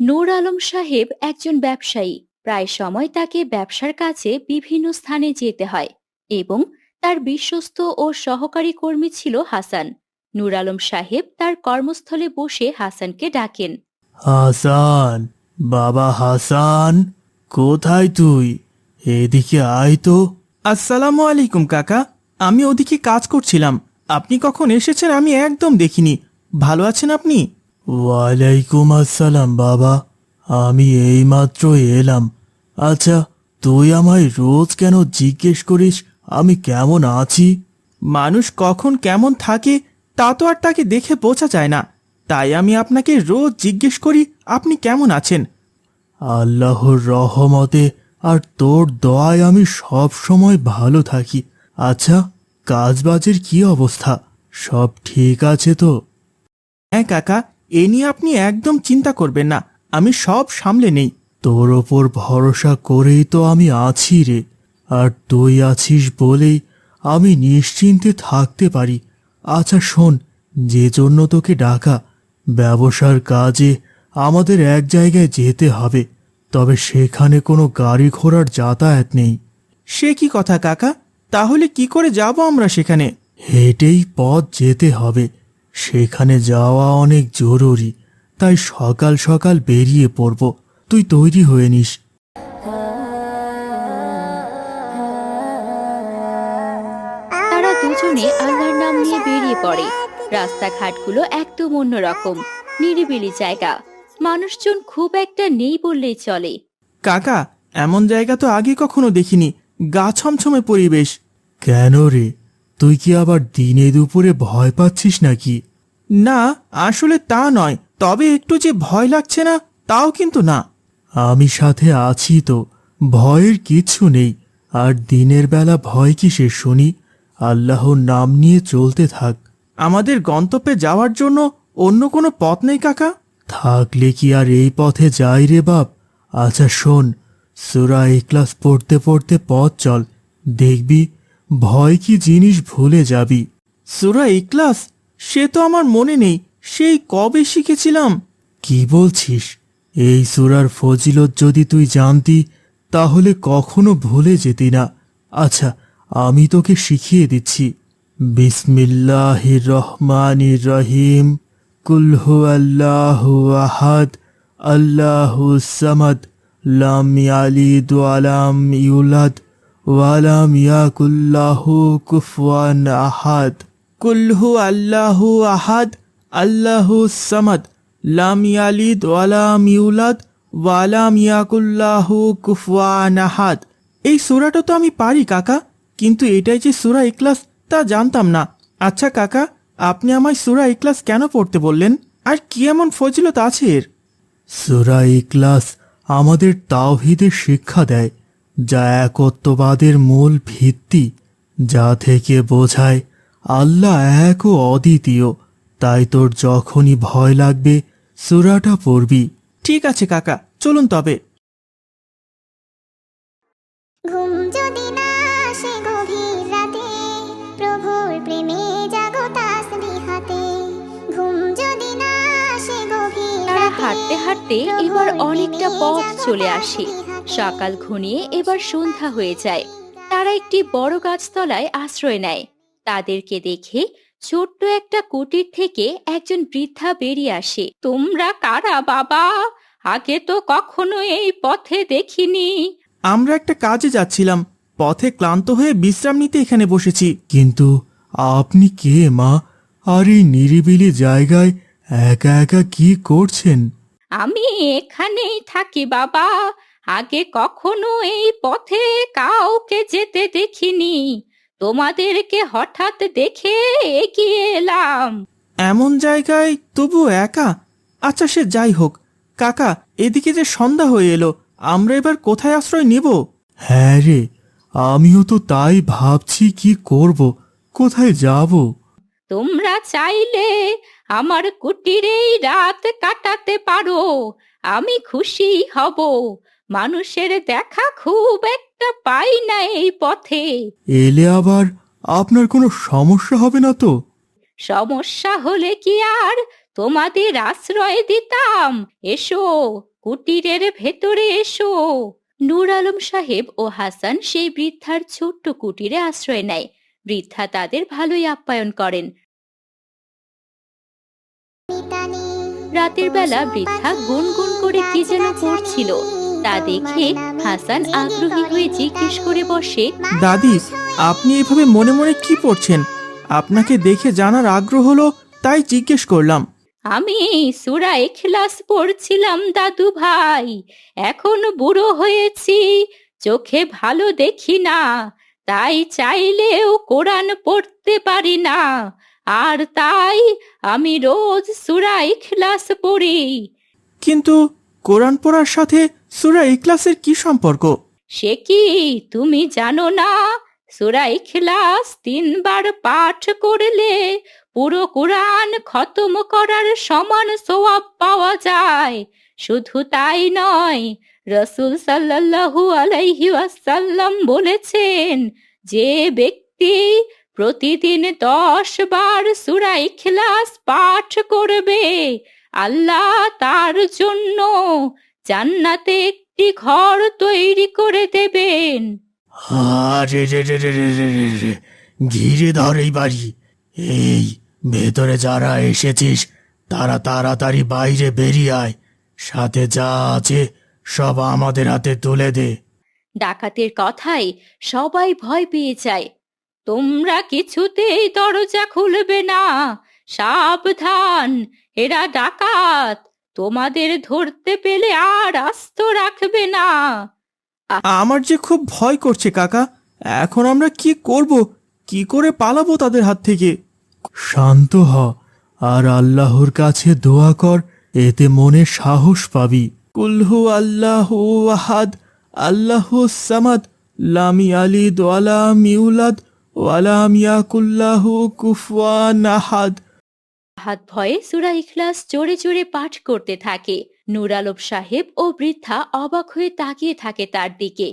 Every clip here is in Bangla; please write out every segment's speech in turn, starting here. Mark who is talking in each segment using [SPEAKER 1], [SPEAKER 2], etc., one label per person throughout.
[SPEAKER 1] নূর আলম সাহেব একজন ব্যবসায়ী। প্রায় সময় তাকে ব্যবসার কাজে বিভিন্ন স্থানে যেতে হয় এবং তার বিশ্বস্ত ও সহকারী কর্মী ছিল হাসান। নূর আলম সাহেব তার কর্মস্থলে বসে হাসানকে ডাকেন।
[SPEAKER 2] হাসান বাবা হাসান কোথায় তুই? এদিকে আয় তো।
[SPEAKER 3] আসসালামু আলাইকুম কাকা। আমি ওদিকে কাজ করছিলাম। আপনি কখন এসেছেন আমি একদম দেখিনি। ভালো আছেন আপনি?
[SPEAKER 2] ওয়ালাইকুম আসসালাম বাবা। আমি এইমাত্র এলাম। আচ্ছা তুই আমায় রোজ কেন জিজ্ঞেস করিস? আমি কেমন আছি?
[SPEAKER 3] মানুষ কখন কেমন থাকে তা তো আর তাকে দেখে বোঝা যায় না। তাই আমি আপনাকে রোজ জিজ্ঞেস করি আপনি কেমন আছেন?
[SPEAKER 2] আল্লাহর রহমতে আর তোর দয়ায় আমি সব সময় ভালো থাকি। আচ্ছা কাজবাজের কি অবস্থা? সব ঠিক আছে তো?
[SPEAKER 3] হ্যাঁ কাকা। এ নিয়ে আপনি একদম চিন্তা করবেন না আমি সব সামলে নেই।
[SPEAKER 2] তোর ওপর ভরসা করেই তো আমি আছি রে আর তুই আছিস বলেই আমি নিশ্চিন্তে থাকতে পারি। আচ্ছা শোন যে জন্য তোকে ডাকা ব্যবসার কাজে আমাদের এক জায়গায় যেতে হবে তবে সেখানে কোনো গাড়ি ঘোড়ার যাতায়াত নেই।
[SPEAKER 3] সে কি কথা কাকা? তাহলে কি করে যাব আমরা সেখানে?
[SPEAKER 2] হেঁটেই পথ যেতে হবে। সেখানে যাওয়া অনেক জরুরি তাই সকাল সকাল বেরিয়ে পড়ব। তুই তৈরি হয়ে নিস।
[SPEAKER 1] তারা দুজনে আল্লাহর নাম নিয়ে বেরিয়ে পড়ে। রাস্তাঘাটগুলো একদম অন্যরকম নিরিবিলি জায়গা। মানুষজন খুব একটা নেই বললেই চলে।
[SPEAKER 3] কাকা এমন জায়গা তো আগে কখনো দেখিনি। গা ছমছমে পরিবেশ।
[SPEAKER 2] কেন রে? তুই কি আবার দিনে দুপুরে ভয় পাচ্ছিস নাকি?
[SPEAKER 3] না আসলে তা নয়। তবে একটু যে ভয় লাগছে না তাও কিন্তু না।
[SPEAKER 2] আমি সাথে আছি তো ভয়ের কিচ্ছু নেই। আর দিনের বেলা ভয় কিসের শুনি? আল্লাহর নাম নিয়ে চলতে থাক।
[SPEAKER 3] আমাদের গন্তব্যে যাওয়ার জন্য অন্য কোনো পথ নেই কাকা?
[SPEAKER 2] থাকলে কি আর এই পথে যাই রে বাপ? আচ্ছা শোন সুরা ক্লাস পড়তে পড়তে পথ চল। দেখবি ভয় কি জিনিস ভুলে যাবি?
[SPEAKER 3] সুরা ইকলাস সে তো আমার মনে নেই সেই কবে শিখেছিলাম?
[SPEAKER 2] কি বলছিস? এই সুরার ফজিলত যদি তুই জানতি তাহলে কখনো ভুলে যেতি না। আচ্ছা আমি তোকে শিখিয়ে দিচ্ছি। বিসমিল্লাহ রহমান রহিম কুলহু আল্লাহু আহাদ আল্লাহু সামাদ লাম ইয়ালিদ ওয়ালাম ইউলাদ। ওয়ালাম ইয়াকুল্লাহু কুফওয়ান আহাদ।
[SPEAKER 3] কুল্হু আল্লাহু আহাদ, আল্লাহু সামাদ। লাম ইয়ালিদ ওয়ালাম ইউলাদ, ওয়ালাম ইয়াকুল্লাহু কুফওয়ান আহাদ। এই সূরাটা তো আমি পারি কাকা, কিন্তু এটাই যে সূরা ইখলাস তা জানতাম না। আচ্ছা কাকা, আপনি আমায় সূরা ইখলাস কেন পড়তে বললেন? আর কি এমন ফজিলত আছে এর?
[SPEAKER 2] সুরা ইকলাস আমাদের তাওহিদের শিক্ষা দেয়। যা একত্ববাদের মূল ভিত্তি যা থেকে বোঝায় আল্লাহ এক ও অদ্বিতীয়। তাই তোর যখনই ভয় লাগবে সুরাটা পড়বি।
[SPEAKER 3] ঠিক আছে কাকা চলুন তবে।
[SPEAKER 4] ঘুম যদি না আসে গভীর রাতে প্রভুর প্রেমে জাগো তাসবিহাতে। ঘুম যদি না আসে গভীর রাতে
[SPEAKER 1] হাঁটতে হাঁটতে এবার অনেকটা পথ চলে আসে। সকাল ঘনিয়ে এবার সন্ধ্যা হয়ে যায়। তারা একটি বড় গাছতলায় আশ্রয় নেয়। তাদেরকে দেখে ছোট্ট একটা কুটির থেকে একজন বৃদ্ধা বেরিয়ে আসে। তোমরা কারা বাবা? আগে তো কখনো এই পথে দেখিনি।
[SPEAKER 3] আমরা একটা কাজে যাচ্ছিলাম। পথে ক্লান্ত হয়ে বিশ্রাম নিতে এখানে বসেছি।
[SPEAKER 2] কিন্তু আপনি কে মা? আর এই নিরিবিলি জায়গায় একা একা কি করছেন?
[SPEAKER 1] আমি এখানেই থাকি বাবা। আগে কখনো এই পথে কাউকে যেতে দেখিনি। তোমাদেরকে হঠাৎ দেখে এগিয়ে এলাম।
[SPEAKER 3] এমন জায়গায় তবু একা? আচ্ছা সে যাই হোক। কাকা এদিকে যে সন্ধ্যা হয়ে এলো আমরা এবার কোথায় আশ্রয় নিব?
[SPEAKER 2] হ্যাঁ রে আমিও তো তাই ভাবছি কি করব কোথায় যাব?
[SPEAKER 1] তোমরা চাইলে আমার কুটিরেই রাত কাটাতে পারো আমি খুশি হব। মানুষের দেখা খুব একটা পাই না এই পথে।
[SPEAKER 2] এলে আবার আপনার কোনো সমস্যা হবে না তো?
[SPEAKER 1] সমস্যা হলে কি আর? তোমাদের আশ্রয় দিতাম। এসো কুটিরের ভেতরে এসো। নূর আলম সাহেব ও হাসান সেই বৃদ্ধার ছোট্ট কুটিরে আশ্রয় নেয়। বৃদ্ধা তাদের ভালোই আপ্যায়ন করেন। রাতের বেলা বৃদ্ধা গুনগুন করে কি যেন করছিল। তা দেখে হাসান আগ্রহী হয়ে জিজ্ঞেস করে বসে
[SPEAKER 3] দাদি আপনি এভাবে মনে মনে কি পড়ছেন? আপনাকে দেখে জানার আগ্রহ হলো তাই জিজ্ঞেস করলাম।
[SPEAKER 1] আমি সুরা এখলাস পড়ছিলাম দাদু ভাই। এখন বুড়ো হয়েছি চোখে ভালো দেখি না। তাই চাইলেও কোরআন পড়তে পারি না। আর তাই আমি রোজ সুরা ইখলাস পড়ি।
[SPEAKER 3] কিন্তু কোরআন পড়ার সাথে সুরা ইখলাসের কি সম্পর্ক?
[SPEAKER 1] সে কি তুমি জানো না? সুরা ইখলাস তিনবার পাঠ করলে পুরো কোরআন খতম করার সমান সোয়াব পাওয়া যায়। শুধু তাই নয়, রসুল সাল্লাল্লাহু আলাইহি ওয়াসাল্লাম বলেছেন, যে ব্যক্তি প্রতিদিন দশ বার সুরা ইখলাস পাঠ করবে, আল্লাহ তার জন্য জান্নাতে একটি ঘর তৈরি করে দেবেন।
[SPEAKER 2] আরে রে রে রে রে রে রে রে। ঘিরে ধর এই বাড়ি। এই ভেতরে যারা এসেছিস তারা তাড়াতাড়ি বাইরে বেরিয়ে আয়। সাথে যা আছে সব আমাদের হাতে তুলে দে।
[SPEAKER 1] ডাকাতের কথায় সবাই ভয় পেয়ে যায়। তোমরা কিছুতেই দরজা খুলবে না। সাবধান এরা ডাকাত। তোমাদের ধরতে পেলে আর আস্ত রাখবে না।
[SPEAKER 3] আমার যে খুব ভয় করছে কাকা এখন আমরা কি করব? কি করে পালাবো তাদের হাত থেকে?
[SPEAKER 2] শান্ত হ আর আল্লাহর কাছে দোয়া কর এতে মনে সাহস পাবি।
[SPEAKER 3] কুলহু আল্লাহ আহাদ আল্লাহ সামাদ লামি আলিদ ওয়ালাম ইউলাদ ওয়ালাম ইয়াকুল্লাহ কুফওয়ান আহাদ।
[SPEAKER 1] হাত ভয়ে সুরা ইখলাস জোরে জোরে পাঠ করতে থাকে। নূর আলম সাহেব ও বৃদ্ধা অবাক হয়ে তাকিয়ে থাকে তার দিকে।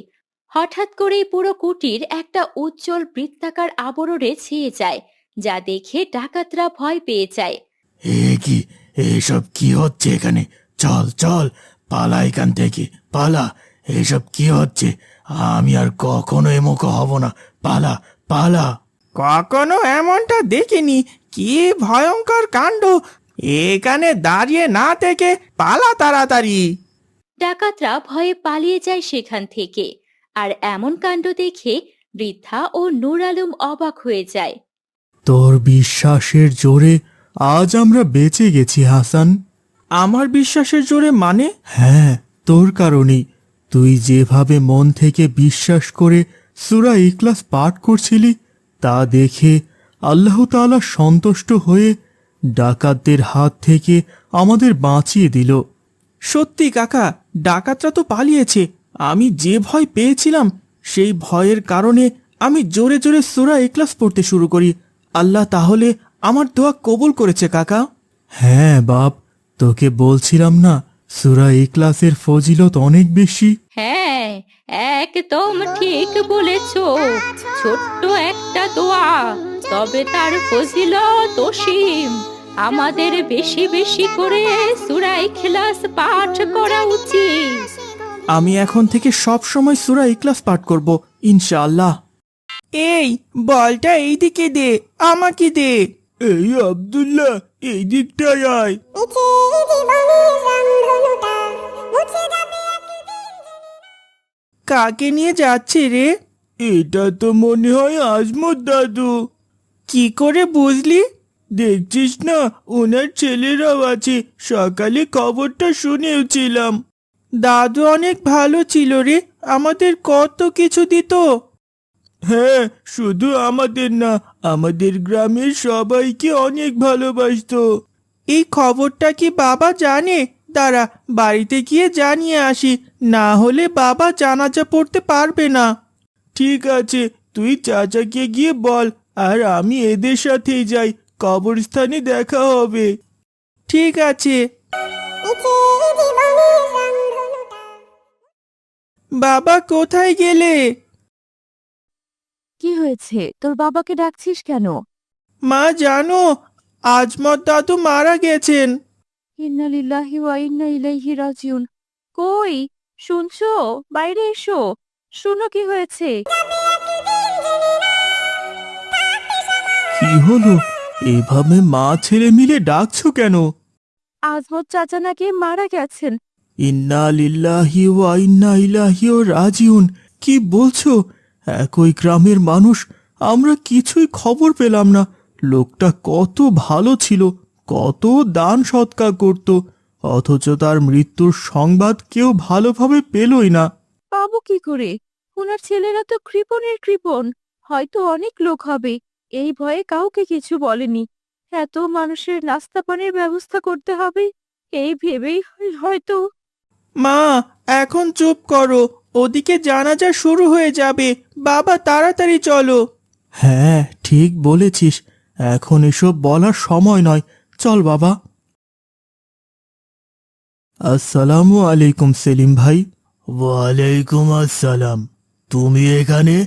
[SPEAKER 1] হঠাৎ করেই পুরো কুটির একটা উজ্জ্বল বৃত্তাকার আবরণে ছেয়ে যায় যা দেখে ডাকাতরা ভয় পেয়ে যায়।
[SPEAKER 2] এ কি? এসব কি হচ্ছে এখানে? চল চল পালা এখান থেকে পালা। এসব কি হচ্ছে? আমি আর কখনো এমুখ হব না। পালা পালা।
[SPEAKER 3] কখনো এমনটা দেখিনি কি ভয়ঙ্কর কাণ্ড? এখানে দাঁড়িয়ে না থেকে পালা তাড়াতাড়ি।
[SPEAKER 1] ডাকাতরা ভয়ে পালিয়ে যায় সেখান থেকে আর এমন কাণ্ড দেখে বৃদ্ধা ও নূর আলম অবাক হয়ে যায়।
[SPEAKER 2] তোর বিশ্বাসের জোরে আজ আমরা বেঁচে গেছি হাসান।
[SPEAKER 3] আমার বিশ্বাসের জোরে মানে?
[SPEAKER 2] হ্যাঁ তোর কারণেই। তুই যেভাবে মন থেকে বিশ্বাস করে সুরা ইকলাস পাঠ করছিলি তা দেখে আল্লাহ তাআলা সন্তুষ্ট হয়ে ডাকাতদের হাত থেকে আমাদের বাঁচিয়ে দিল।
[SPEAKER 3] সত্যি কাকা ডাকাতরা তো পালিয়েছে। আমি যে ভয় পেয়েছিলাম সেই ভয়ের কারণে আমি জোরে জোরে সুরা এক্লাস পড়তে শুরু করি। আল্লাহ তাহলে আমার দোয়া কবুল করেছে কাকা।
[SPEAKER 2] হ্যাঁ বাপ তোকে বলছিলাম না সুরা ইকলাসের ফজিলত অনেক বেশি।
[SPEAKER 1] হ্যাঁ একদম ঠিক বলেছ। ছোট্ট একটা দোয়া। তবে তার ফজিলত অসীম। আমাদের বেশি বেশি করে সুরাই খিলাস পাঠ করা উচিত।
[SPEAKER 3] আমি এখন থেকে সব সময় সুরা ইকলাস পাঠ করব ইনশাআল্লাহ। এই বলটা এই দিকে দে আমাকে দে। এই আব্দুল্লাহ এই দিকটায় আয়। কাকে নিয়ে যাচ্ছে রে? এটা তো মনে হয় আজমত দাদু। কি করে বুঝলি? দেখছিস না ওনার ছেলেরাও আছে। সকালে খবরটা শুনেওছিলাম। দাদু অনেক ভালো ছিল রে, আমাদের কত কিছু দিত। হ্যাঁ শুধু আমাদের না, আমাদের গ্রামের সবাইকে অনেক ভালোবাসতো। এই খবরটা কি বাবা জানে? দাঁড়া, বাড়িতে গিয়ে জানিয়ে আসি, না হলে বাবা জানাজা পড়তে পারবে না। ঠিক আছে, তুই চাচাকে গিয়ে বল আর আমি এদের সাথেই যাই কবরস্থানে দেখা হবে। ঠিক আছে। বাবা কোথায় গেলে?
[SPEAKER 5] কি হয়েছে? তোর বাবাকে ডাকছিস কেন?
[SPEAKER 3] মা জানো আজমত দাদু মারা গেছেন।
[SPEAKER 5] ইন্না লিল্লাহি ওয়া ইন্না ইলাইহি রাজিউন। কই? শুনছো? বাইরে এসো। শুনো কি হয়েছে।
[SPEAKER 2] কি হলো? এভাবে মা ছেলে মিলে ডাকছো কেন?
[SPEAKER 5] আজমত চাচা নাকি মারা গেছেন।
[SPEAKER 2] ইন্না লিল্লাহি ওয়া ইন্না ইলাহি রাজিউন। কি বলছো? একই গ্রামের মানুষ আমরা কিছুই খবর পেলাম না। লোকটা কত ভালো ছিল কত দান সৎকার করত অথচ তার মৃত্যুর সংবাদ কেউ ভালোভাবে পেলই না।
[SPEAKER 5] পাবো কি করে? ওনার ছেলেরা তো কৃপণের কৃপণ হয়তো অনেক লোক হবে। এই ভয়ে কাউকে কিছু বলেনি। এত মানুষের নাস্তা পানির ব্যবস্থা করতে হবে এই ভেবেই হয়- হয়তো।
[SPEAKER 3] মা এখন চুপ করো ওদিকে জানাজা শুরু হয়ে যাবে বাবা তাড়াতাড়ি চলো।
[SPEAKER 2] হ্যাঁ ঠিক বলেছিস এখন এসব বলার সময় নয় চল বাবা। আসসালামু আলাইকুম সেলিম ভাই। ওয়ালাইকুম আসসালাম। তুমি এখানে?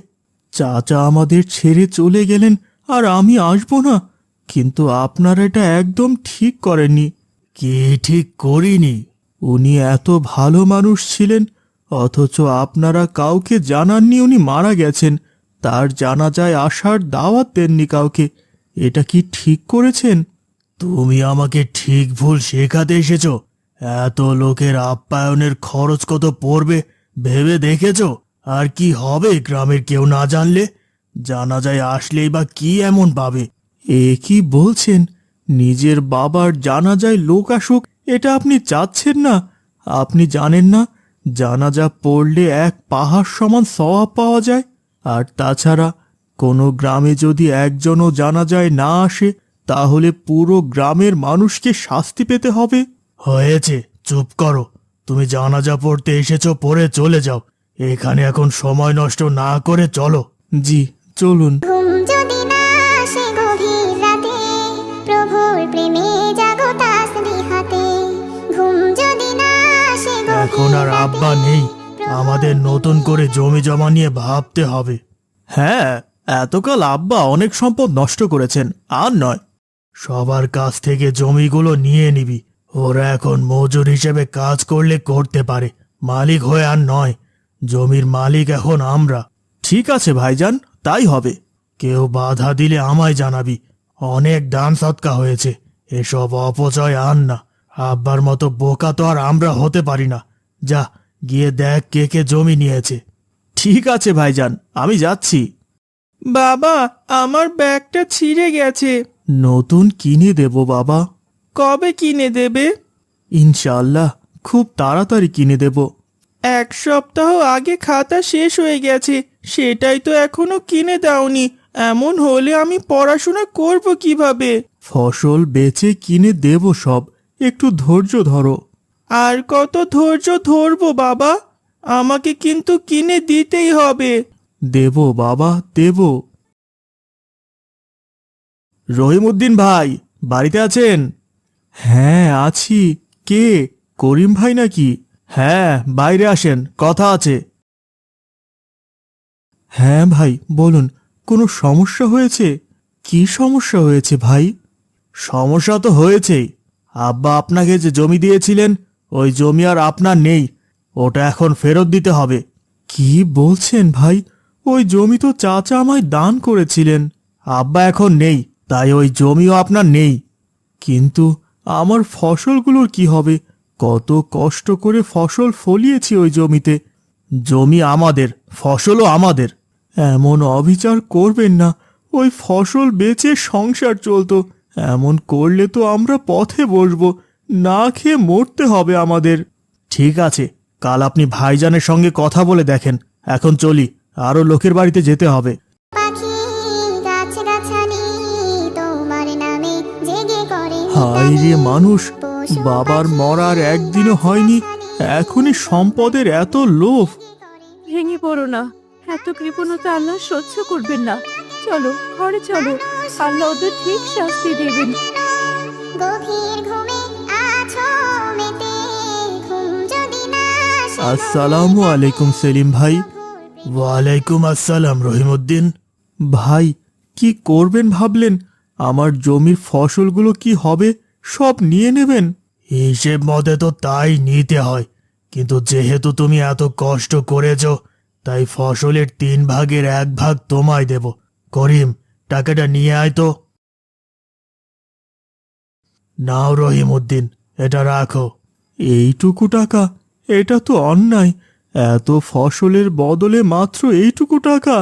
[SPEAKER 2] চাচা আমাদের ছেড়ে চলে গেলেন আর আমি আসব না। কিন্তু আপনারা এটা একদম ঠিক করেননি। কে ঠিক করিনি? উনি এত ভালো মানুষ ছিলেন, অথচ আপনারা কাউকে জানাননি উনি মারা গেছেন। তার জানাজায় আসার দাওয়াত দেননি কাউকে। এটা কি ঠিক করেছেন? তুমি আমাকে ঠিক ভুল শেখাতে এসেছ। এত লোকের আপ্যায়নের খরচ কত পড়বে, ভেবে দেখেছ? আর কি হবে গ্রামের কেউ না জানলে? জানাজায় আসলেই বা কি এমন পাবে এ কি বলছেন? নিজের বাবার জানাজায় লোক আসুক, এটা আপনি চাচ্ছেন না? আপনি জানেন না, জানাজা পড়লে এক পাহাড় সমান সওয়াব পাওয়া যায়? আর তাছাড়া, কোনো গ্রামে যদি একজনও জানাজায় না আসে, তাহলে পুরো গ্রামের মানুষকে শাস্তি পেতে হবে? হয়েছে, চুপ করো। তুমি জানাজা পড়তে এসেছ, পড়ে চলে যাও। এখানে এখন সময় নষ্ট না করে চলো। জি। চলুন।
[SPEAKER 4] ঘুম যদি না আসে গভীর রাতে প্রভুর প্রেমে জাগো তাসবিহাতে ঘুম যদি না আসে গভীর
[SPEAKER 2] এখন আর
[SPEAKER 4] রাতে,
[SPEAKER 2] আব্বা নেই। আমাদের নতুন করে জমি জমা নিয়ে ভাবতে হবে। হ্যাঁ এতকাল আব্বা অনেক সম্পদ নষ্ট করেছেন আর নয়। সবার কাছ থেকে জমিগুলো নিয়ে নিবি। ওরা এখন মজুর হিসেবে কাজ করলে করতে পারে। মালিক হয়ে আর নয়। জমির মালিক এখন আমরা। ঠিক আছে ভাইজান তাই হবে। কেউ বাধা দিলে আমায় জানাবি। অনেক দান সৎকা হয়েছে। এসব অপচয় আন না। আব্বার মতো বোকা তো আর আমরা হতে পারি না। যা গিয়ে দেখ কে কে জমি নিয়েছে। ঠিক আছে ভাইজান আমি যাচ্ছি।
[SPEAKER 3] বাবা আমার ব্যাগটা ছিঁড়ে গেছে।
[SPEAKER 2] নতুন কিনে দেব বাবা।
[SPEAKER 3] কবে কিনে দেবে?
[SPEAKER 2] ইনশাআল্লাহ খুব তাড়াতাড়ি কিনে দেব।
[SPEAKER 3] এক সপ্তাহ আগে খাতা শেষ হয়ে গেছে সেটাই তো এখনও কিনে দাওনি। এমন হলে আমি পড়াশোনা করব কীভাবে?
[SPEAKER 2] ফসল বেচে কিনে দেব সব একটু ধৈর্য ধরো।
[SPEAKER 3] আর কত ধৈর্য ধরবো বাবা? আমাকে কিন্তু কিনে দিতেই হবে।
[SPEAKER 2] দেব বাবা দেব। রহিমউদ্দিন ভাই বাড়িতে আছেন? হ্যাঁ আছি। কে? করিম ভাই নাকি? হ্যাঁ বাইরে আসেন, কথা আছে। হ্যাঁ ভাই, বলুন, কোনো সমস্যা হয়েছে? কি সমস্যা হয়েছে ভাই? সমস্যা তো হয়েছেই। আব্বা আপনাকে যে জমি দিয়েছিলেন, ওই জমি আর আপনার নেই, ওটা এখন ফেরত দিতে হবে। কি বলছেন ভাই? ওই জমি তো চাচা আমায় দান করেছিলেন। আব্বা এখন নেই, তাই ওই জমিও আপনার নেই। কিন্তু আমার ফসলগুলোর কি হবে? কত কষ্ট করে ফসল ফলিয়েছি ওই জমিতে। জমি আমাদের ফসলও আমাদের। এমন অবিচার করবেন না ওই ফসল বেচে সংসার চলতো। এমন করলে তো আমরা পথে বসবো না খেয়ে মরতে হবে আমাদের। ঠিক আছে কাল আপনি ভাইজানের সঙ্গে কথা বলে দেখেন এখন চলি আরও লোকের বাড়িতে যেতে হবে। হায় রে মানুষ বাবার মরার একদিনও হয়নি এখনই সম্পদের এত লোভ।
[SPEAKER 5] ভেঙে পড়ো না এত কৃপণতা আল্লাহ সহ্য করবেন না। চলো ঘরে চলো আল্লাহ ওদের ঠিক শাস্তি দেবেন।
[SPEAKER 4] গভীর ঘুমে আছো মেতে ঘুম যদি না আসে।
[SPEAKER 2] আসসালামু আলাইকুম সেলিম ভাই। ওয়ালাইকুম আসসালাম রহিমউদ্দিন। ভাই কি করবেন ভাবলেন? আমার জমির ফসলগুলো কি হবে? সব নিয়ে নেবেন? হিসেব মতে তো তাই নিতে হয়। কিন্তু যেহেতু তুমি এত কষ্ট করেছ তাই ফসলের তিন ভাগের এক ভাগ তোমায় দেব। করিম টাকাটা নিয়ে আয় তো। নাও রহিম উদ্দিন এটা রাখো। এইটুকু টাকা? এটা তো অন্যায়। এত ফসলের বদলে মাত্র এইটুকু টাকা?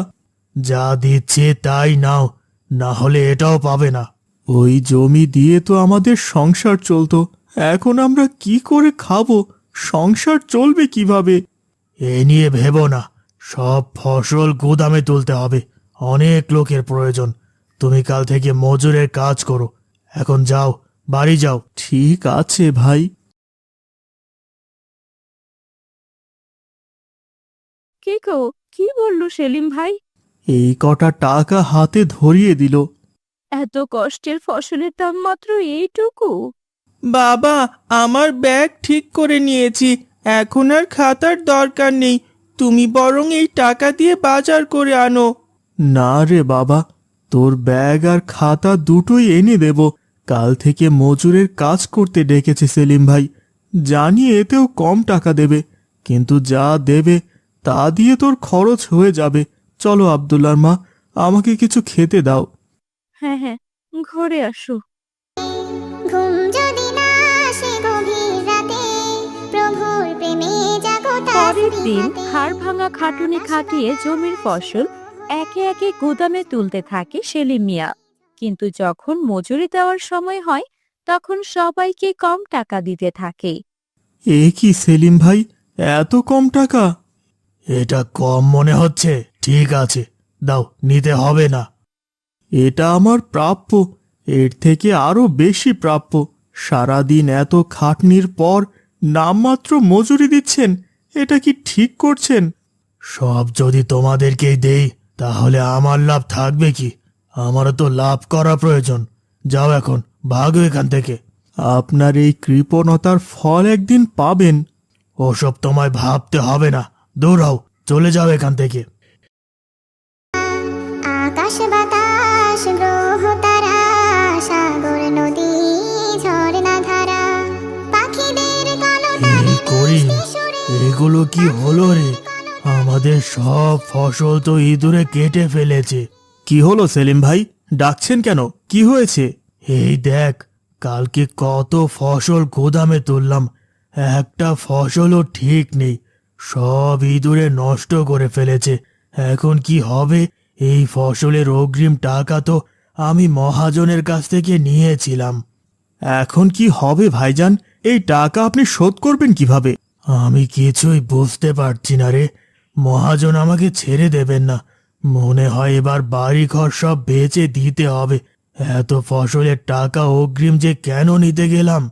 [SPEAKER 2] যা দিচ্ছে তাই নাও না হলে এটাও পাবে না। ওই জমি দিয়ে তো আমাদের সংসার চলতো। এখন আমরা কি করে খাব? সংসার চলবে কীভাবে? এ নিয়ে ভেবো না। সব ফসল গুদামে তুলতে হবে। অনেক লোকের প্রয়োজন। তুমি কাল থেকে মজুরের কাজ করো। এখন যাও বাড়ি যাও। ঠিক আছে ভাই।
[SPEAKER 5] কে কো কি বলল সেলিম ভাই?
[SPEAKER 2] এই কটা টাকা হাতে ধরিয়ে দিল।
[SPEAKER 5] এত কষ্টের ফসলের দাম মাত্র এইটুকু?
[SPEAKER 3] বাবা আমার ব্যাগ ঠিক করে নিয়েছি। এখন আর খাতার দরকার নেই। তুমি বরং এই টাকা দিয়ে বাজার করে আনো।
[SPEAKER 2] না রে বাবা তোর ব্যাগ আর খাতা দুটোই এনে দেব। কাল থেকে মজুরের কাজ করতে ডেকেছে সেলিম ভাই। জানি এতেও কম টাকা দেবে। কিন্তু যা দেবে তা দিয়ে তোর খরচ হয়ে যাবে। চলো আবদুল্লার মা আমাকে কিছু খেতে দাও।
[SPEAKER 5] হ্যাঁ হ্যাঁ ঘরে আসো।
[SPEAKER 4] ঘুম যদি না আসে গভীর রাতে প্রভুর প্রেমে জাগো
[SPEAKER 5] পরের দিন। হাড় ভাঙা খাটুনি খাটিয়ে জমির ফসল একে একে গুদামে তুলতে থাকে সেলিম মিয়া। কিন্তু যখন মজুরি দেওয়ার সময় হয় তখন সবাইকে কম টাকা দিতে থাকে।
[SPEAKER 2] এ কি সেলিম ভাই এত কম টাকা? এটা কম মনে হচ্ছে। ঠিক আছে দাও নিতে হবে না। এটা আমার প্রাপ্য, এর থেকে আরও বেশি প্রাপ্য। সারাদিন এত খাটনির পর নামমাত্র মজুরি দিচ্ছেন, এটা কি ঠিক করছেন? সব যদি তোমাদেরকেই দেই, তাহলে আমার লাভ থাকবে কি? আমারও তো লাভ করা প্রয়োজন। যাও এখন, ভাগো এখান থেকে। আপনার এই কৃপণতার ফল একদিন পাবেন। ওসব তোমায় ভাবতে হবে না। দৌড়াও, চলে যাও এখান থেকে।
[SPEAKER 4] আকাশ বাতাস গ্রহ তারা সাগর নদী ঝর্ণা ধারা পাখিদের কলতানে
[SPEAKER 2] এই করিম এগুলো কি হলো রে? আমাদের সব ফসল তো ইঁদুরে কেটে ফেলেছে। কি হলো সেলিম ভাই? ডাকছেন কেন? কি হয়েছে? এই দেখ কালকে কত ফসল গোদামে তুললাম একটা ফসলও ঠিক নেই। সব ইঁদুরে নষ্ট করে ফেলেছে। এখন কি হবে? এই ফসলের অগ্রিম টাকা তো আমি মহাজনের কাছ থেকে নিয়েছিলাম। এখন কি হবে ভাইজান? এই টাকা আপনি শোধ করবেন কীভাবে? আমি কিছুই বুঝতে পারছি না রে। মহাজন আমাকে ছেড়ে দেবেন না। মনে হয় এবার বাড়ি ঘর সব বেচে দিতে হবে। এত ফসলের টাকা অগ্রিম যে কেন নিতে গেলাম?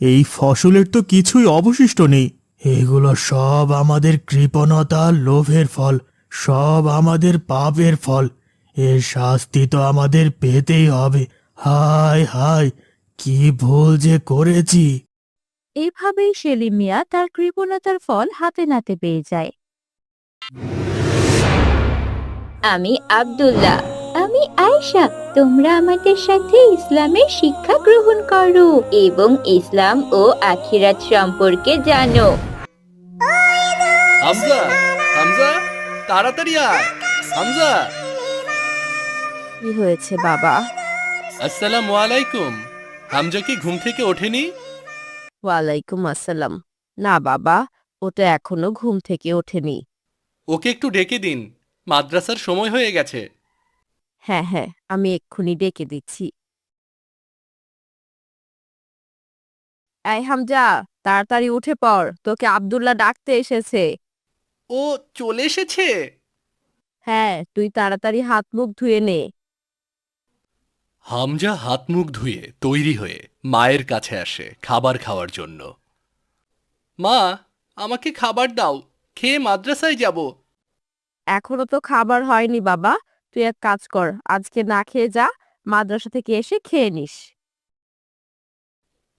[SPEAKER 2] এই ফসলের তো কিছুই অবশিষ্ট নেই। এগুলো সব আমাদের কৃপণতা, লোভের ফল। সব আমাদের পাপের ফল। এর শাস্তি তো আমাদের পেতেই হবে। হায় হায় কি ভুল যে করেছি।
[SPEAKER 5] এভাবেই সেলিম মিয়া তার কৃপণতার ফল হাতে নাতে পেয়ে যায়।
[SPEAKER 1] আমি আব্দুল্লাহ। আমি আয়েশা। তোমরা আমাদের সাথে ইসলামের শিক্ষা গ্রহণ করো এবং ইসলাম ও আখিরাত সম্পর্কে জানো।
[SPEAKER 6] হামজা হামজা। তাড়াতাড়ি আয়। হামজা।
[SPEAKER 5] কি হয়েছে বাবা?
[SPEAKER 6] আসসালামু আলাইকুম। হামজা কি ঘুম থেকে ওঠেনি?
[SPEAKER 5] ওয়ালাইকুম আসসালাম। না বাবা ওটা এখনও ঘুম থেকে ওঠেনি।
[SPEAKER 6] ওকে একটু ডেকে দিন। মাদ্রাসার সময় হয়ে গেছে।
[SPEAKER 5] হ্যাঁ হ্যাঁ আমি এক্ষুনি ডেকে দিচ্ছি। এই হামজা তাড়াতাড়ি উঠে পড়। তোকে আব্দুল্লাহ ডাকতে এসেছে।
[SPEAKER 6] ও চলে এসেছে?
[SPEAKER 5] হ্যাঁ তুই তাড়াতাড়ি হাত মুখ ধুয়ে নে।
[SPEAKER 6] হামজা হাত মুখ ধুয়ে তৈরি হয়ে মায়ের কাছে আসে খাবার খাওয়ার জন্য। মা আমাকে খাবার দাও খেয়ে মাদ্রাসায় যাব।
[SPEAKER 5] এখনও তো খাবার হয়নি বাবা। তুই এক কাজ কর আজকে না খেয়ে যা মাদ্রাসা থেকে এসে খেয়ে নিস।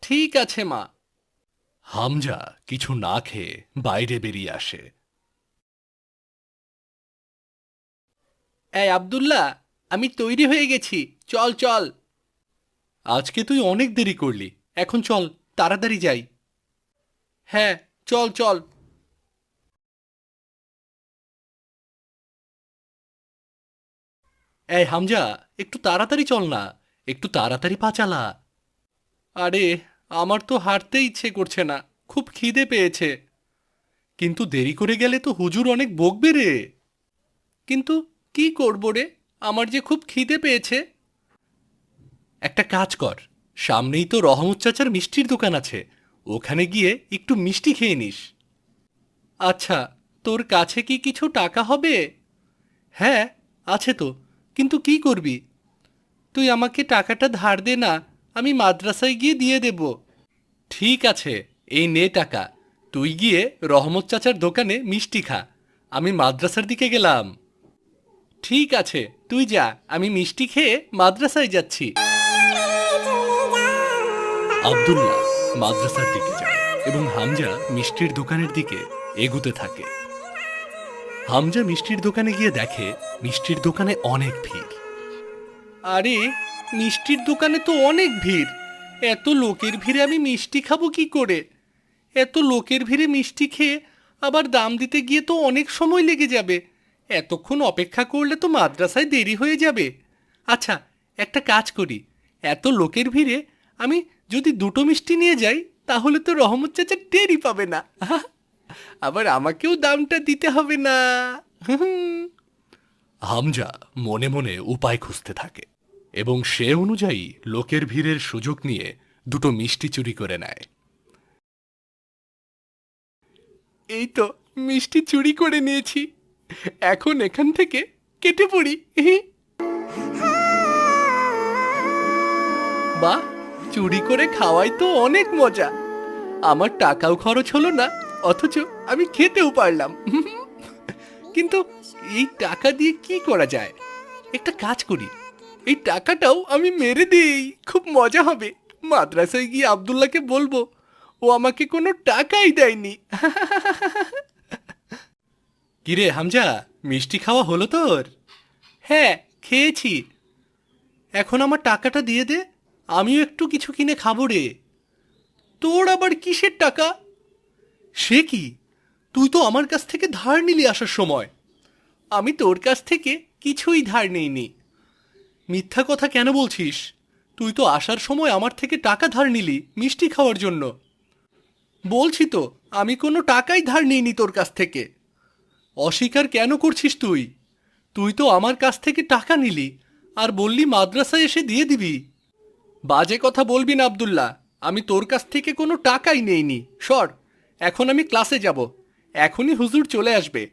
[SPEAKER 6] ঠিক আছে মা। হামজা কিছু না খেয়ে বাইরে বেরিয়ে আসে। এই আব্দুল্লাহ, আমি তৈরি হয়ে গেছি। চল চল। আজকে তুই অনেক দেরি করলি। এখন চল, তাড়াতাড়ি যাই। হ্যাঁ চল চল। এই হামজা, একটু তাড়াতাড়ি চল না। একটু তাড়াতাড়ি পা চালা। আরে, আমার তো হাঁটতে ইচ্ছে করছে না। খুব খিদে পেয়েছে। কিন্তু দেরি করে গেলে তো হুজুর অনেক বকবে রে। কিন্তু কি করব রে? আমার যে খুব খিদে পেয়েছে। একটা কাজ কর, সামনেই তো রহমত চাচার মিষ্টির দোকান আছে। ওখানে গিয়ে একটু মিষ্টি খেয়ে নিস। আচ্ছা তোর কাছে কি কিছু টাকা হবে? হ্যাঁ আছে তো, কিন্তু কি করবি? তুই আমাকে টাকাটা ধার দে না, আমি মাদ্রাসায় গিয়ে দিয়ে দেব। ঠিক আছে, এই নে টাকা। তুই গিয়ে রহমত চাচার দোকানে মিষ্টি খা। আমি মাদ্রাসার দিকে গেলাম। ঠিক আছে, তুই যা, আমি মিষ্টি খেয়ে মাদ্রাসায় যাচ্ছি। আব্দুল্লাহ মাদ্রাসার দিকে যায় এবং হামজা মিষ্টির দোকানের দিকে এগুতে থাকে। হামজা মিষ্টির দোকানে গিয়ে দেখে মিষ্টির দোকানে অনেক ভিড়। আরে, মিষ্টির দোকানে তো অনেক ভিড়। এত লোকের ভিড়ে আমি মিষ্টি খাব কি করে? এত লোকের ভিড়ে মিষ্টি খেয়ে আবার দাম দিতে গিয়ে তো অনেক সময় লেগে যাবে। এতক্ষণ অপেক্ষা করলে তো মাদ্রাসায় দেরি হয়ে যাবে। আচ্ছা একটা কাজ করি। এত লোকের ভিড়ে আমি যদি দুটো মিষ্টি নিয়ে যাই তাহলে তো রহমত চাচা টেরই পাবে না। আবার আমাকেও দামটা দিতে হবে না। হামজা মনে মনে উপায় খুঁজতে থাকে এবং সে অনুযায়ী লোকের ভিড়ের সুযোগ নিয়ে দুটো মিষ্টি চুরি করে নেয়। এই তো মিষ্টি চুরি করে নিয়েছি। এখন এখান থেকে কেটে পড়ি। বাহ, চুরি করে খাওয়াই তো অনেক মজা। আমার টাকাও খরচ হলো না, অথচ আমি খেতেও পারলাম। কিন্তু এই টাকা দিয়ে কি করা যায়? একটা কাজ করি। এই টাকাটাও আমি মেরে দিই, খুব মজা হবে। মাদ্রাসায় গিয়ে আব্দুল্লাহকে বলব, ও আমাকে কোনো টাকাই দেয়নি। কিরে হামজা, মিষ্টি খাওয়া হলো তোর? হ্যাঁ খেয়েছি। এখন আমার টাকাটা দিয়ে দে, আমিও একটু কিছু কিনে খাব রে। তোর আবার কিসের টাকা? সে কি? তুই তো আমার কাছ থেকে ধার নিলি আসার সময়। আমি তোর কাছ থেকে কিছুই ধার নেইনি। মিথ্যা কথা কেন বলছিস? তুই তো আসার সময় আমার থেকে টাকা ধার নিলি মিষ্টি খাওয়ার জন্য। বলছি তো, আমি কোনো টাকাই ধার নিইনি তোর কাছ থেকে। অস্বীকার কেন করছিস তুই? তুই তো আমার কাছ থেকে টাকা নিলি আর বললি মাদ্রাসায় এসে দিয়ে দিবি। বাজে কথা বলবি না, আব্দুল্লাহ। আমি তোর কাছ থেকে কোনো টাকাই নেইনি। সর, এখন আমি ক্লাসে যাব। এখনই হুজুর চলে আসবে।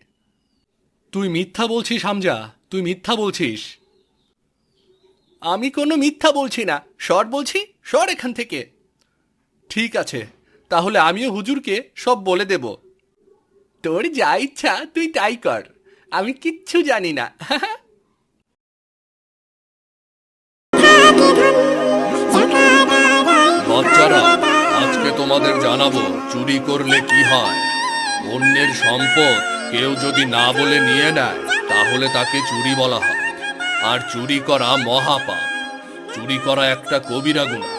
[SPEAKER 6] তুই মিথ্যা বলছিস, হামজা। তুই মিথ্যা বলছিস। আমি কোনো মিথ্যা বলছি না। সর বলছি, সর এখান থেকে। ঠিক আছে, তাহলে আমিও হুজুরকে সব বলে দেব। তোর যা ইচ্ছা তুই তাই কর। আমি কিচ্ছু জানি না। বাচ্চারা, আজকে তোমাদের জানাব চুরি করলে কি হয়। অন্যের সম্পদ কেউ যদি না বলে নিয়ে নেয়, তাহলে তাকে চুরি বলা হয়। আর চুরি করা মহাপাপ। চুরি করা একটা কবিরা গুণা।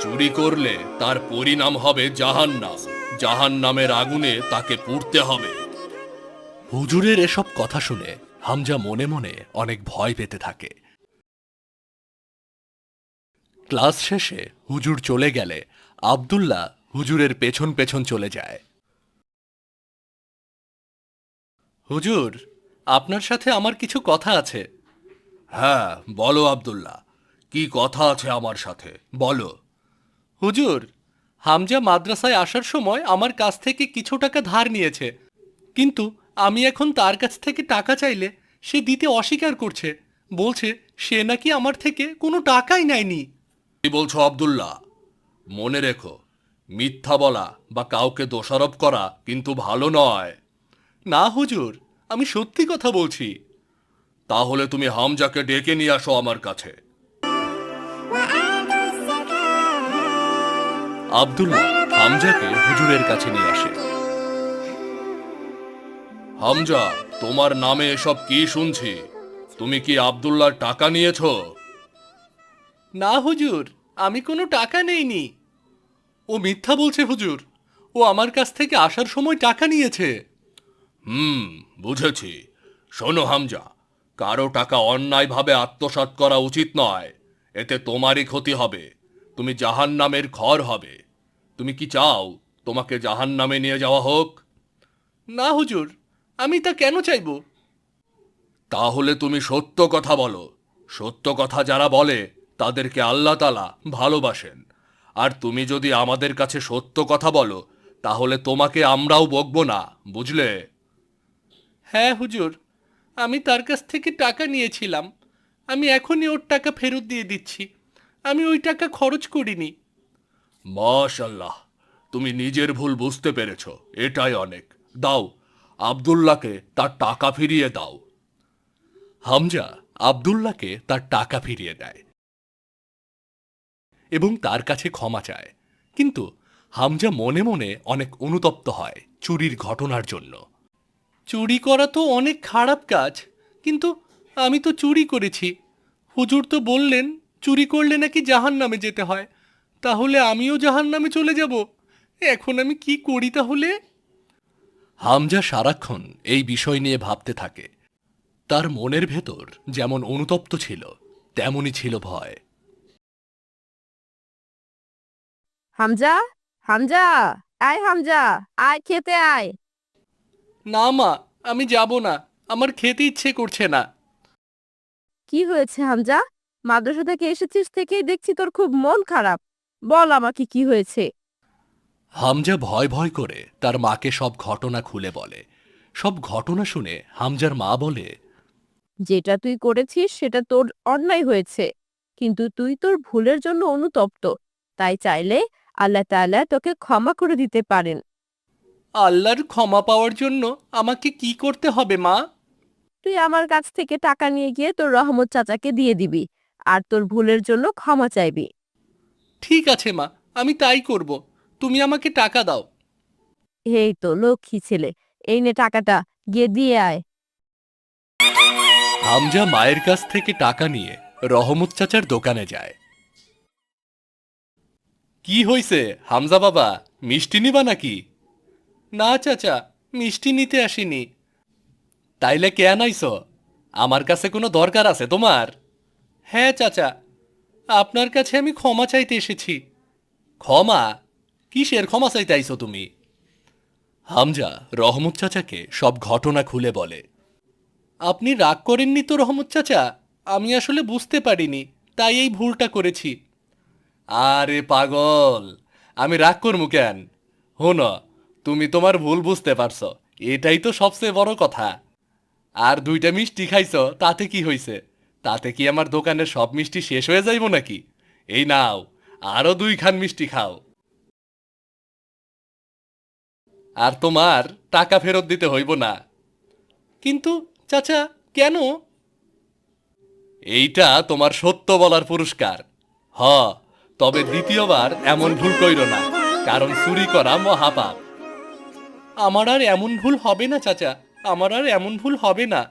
[SPEAKER 6] চুরি করলে তার পরিণাম হবে জাহান্নাম। জাহান্নামের আগুনে তাকে পুড়তে হবে। হুজুরের এসব কথা শুনে হামজা মনে মনে অনেক ভয় পেতে থাকে। ক্লাস শেষে হুজুর চলে গেলে আব্দুল্লাহ হুজুরের পেছন পেছন চলে যায়। হুজুর আপনার সাথে আমার কিছু কথা আছে। হ্যাঁ বলো আব্দুল্লাহ। কি কথা আছে আমার সাথে? বলো। হুজুর হামজা মাদ্রাসায় আসার সময় আমার কাছ থেকে কিছু টাকা ধার নিয়েছে। কিন্তু আমি এখন তার কাছ থেকে টাকা চাইলে সে দিতে অস্বীকার করছে। বলছে সে নাকি আমার থেকে কোনো টাকাই নেয়নি। কি বলছো আব্দুল্লাহ? মনে রেখো মিথ্যা বলা বা কাউকে দোষারোপ করা কিন্তু ভালো নয়। না হুজুর আমি সত্যি কথা বলছি। তাহলে তুমি হামজাকে ডেকে নিয়ে আসো আমার কাছে। আব্দুল্লাহ হামজাকে হুজুরের কাছে নিয়ে আসে। হামজা তোমার নামে এসব কি শুনছি? তুমি কি আব্দুল্লাহর টাকা নিয়েছো? না হুজুর আমি কোনো টাকা নেইনি। ও মিথ্যা বলছে হুজুর। ও আমার কাছ থেকে আসার সময় টাকা নিয়েছে। হুম বুঝেছি। শোনো হামজা কারও টাকা অন্যায়ভাবে আত্মসাৎ করা উচিত নয়। এতে তোমারই ক্ষতি হবে। তুমি জাহান নামের খর হবে। তুমি কি চাও তোমাকে জাহান নামে নিয়ে যাওয়া হোক? না হুজুর। আমি তা কেন চাইব? তাহলে তুমি সত্য কথা বলো। সত্য কথা যারা বলে তাদেরকে আল্লাহ তালা ভালোবাসেন। আর তুমি যদি আমাদের কাছে সত্য কথা বলো তাহলে তোমাকে আমরাও বকবো না বুঝলে? হ্যাঁ হুজুর। আমি তার কাছ থেকে টাকা নিয়েছিলাম। আমি এখনই ওর টাকা ফেরত দিয়ে দিচ্ছি। আমি ওই টাকা খরচ করিনি। মাশাল্লাহ, তুমি নিজের ভুল বুঝতে পেরেছ, এটাই অনেক। দাও, আব্দুল্লাহকে তার টাকা ফিরিয়ে দাও। হামজা আব্দুল্লাহকে তার টাকা ফিরিয়ে দেয় এবং তার কাছে ক্ষমা চায়। কিন্তু হামজা মনে মনে অনেক অনুতপ্ত হয় চুরির ঘটনার জন্য। চুরি করা তো অনেক খারাপ কাজ, কিন্তু আমি তো চুরি করেছি। হুজুর তো বললেন, চুরি করলে নাকি জাহান নামে যেতে হয়। তাহলে আমিও জাহান নামে চলে যাব। এখন আমি কি করি তাহলে? হামজা সারাক্ষণ এই বিষয় নিয়ে ভাবতে থাকে। তার মনের ভেতর যেমন অনুতপ্ত ছিল তেমনই ছিল ভয়।
[SPEAKER 5] হামজা হামজা আয় হামজা আয় খেতে আয়।
[SPEAKER 6] না মা আমি যাব না আমার খেতে ইচ্ছে করছে না।
[SPEAKER 5] কি হয়েছে হামজা? মাদ্রাসা থেকে এসেছিস থেকেই দেখছি তোর খুব মন খারাপ। বল আমাকে কি হয়েছে।
[SPEAKER 6] হামজা ভয় ভয় করে তার মাকে সব ঘটনা খুলে বলে। সব ঘটনা শুনে হামজার মা বলে
[SPEAKER 5] যেটা তুই করেছিস সেটা তোর অন্যায় হয়েছে। কিন্তু তুই তোর ভুলের জন্য অনুতপ্ত। তাই চাইলে আল্লাহ তাআলা তোকে ক্ষমা করে দিতে পারেন।
[SPEAKER 6] আল্লাহর ক্ষমা পাওয়ার জন্য আমাকে কি করতে হবে মা?
[SPEAKER 5] তুই আমার কাছ থেকে টাকা নিয়ে গিয়ে তোর রহমত চাচাকে দিয়ে দিবি। আর তোর ভুলের জন্য ক্ষমা চাইবি।
[SPEAKER 6] ঠিক আছে মা আমি তাই করব। তুমি আমাকে টাকা দাও।
[SPEAKER 5] এই তো লক্ষ্মী ছেলে এই নে টাকাটা গিয়ে দিয়ে আয়।
[SPEAKER 6] হামজা মায়ের কাছ থেকে টাকা নিয়ে রহমত চাচার দোকানে যায়। কি হইছে হামজা বাবা মিষ্টি নিবা নাকি? না চাচা মিষ্টি নিতে আসিনি। তাইলে কেন আইছ আমার কাছে কোনো দরকার আছে তোমার? হ্যাঁ চাচা আপনার কাছে আমি ক্ষমা চাইতে এসেছি। ক্ষমা? কিসের ক্ষমা চাইতে তুমি? হামজা, রহমত চাচাকে সব ঘটনা খুলে বলে। আপনি রাগ করেননি তো, রহমত চাচা? আমি আসলে বুঝতে পারিনি, তাই এই ভুলটা করেছি। আরে পাগল! আমি রাগ করব কেন? হন, তুমি তোমার ভুল বুঝতে পারছ। এটাই তো সবচেয়ে বড় কথা। আর দুইটা মিষ্টি খাইছ, তাতে কি হইছে? তাতে কি আমার দোকানের সব মিষ্টি শেষ হয়ে যাইব নাকি? এই নাও, আরও দুই খান মিষ্টি খাও। আর তোমার টাকা ফেরত দিতে হইব না। কিন্তু, চাচা, কেন? এইটা তোমার সত্য বলার পুরস্কার। হ, তবে দ্বিতীয়বার এমন ভুল কইর না, কারণ চুরি করা মহাপাপ। আমার আর এমন ভুল হবে না, চাচা। আমার আর এমন ভুল হবে না।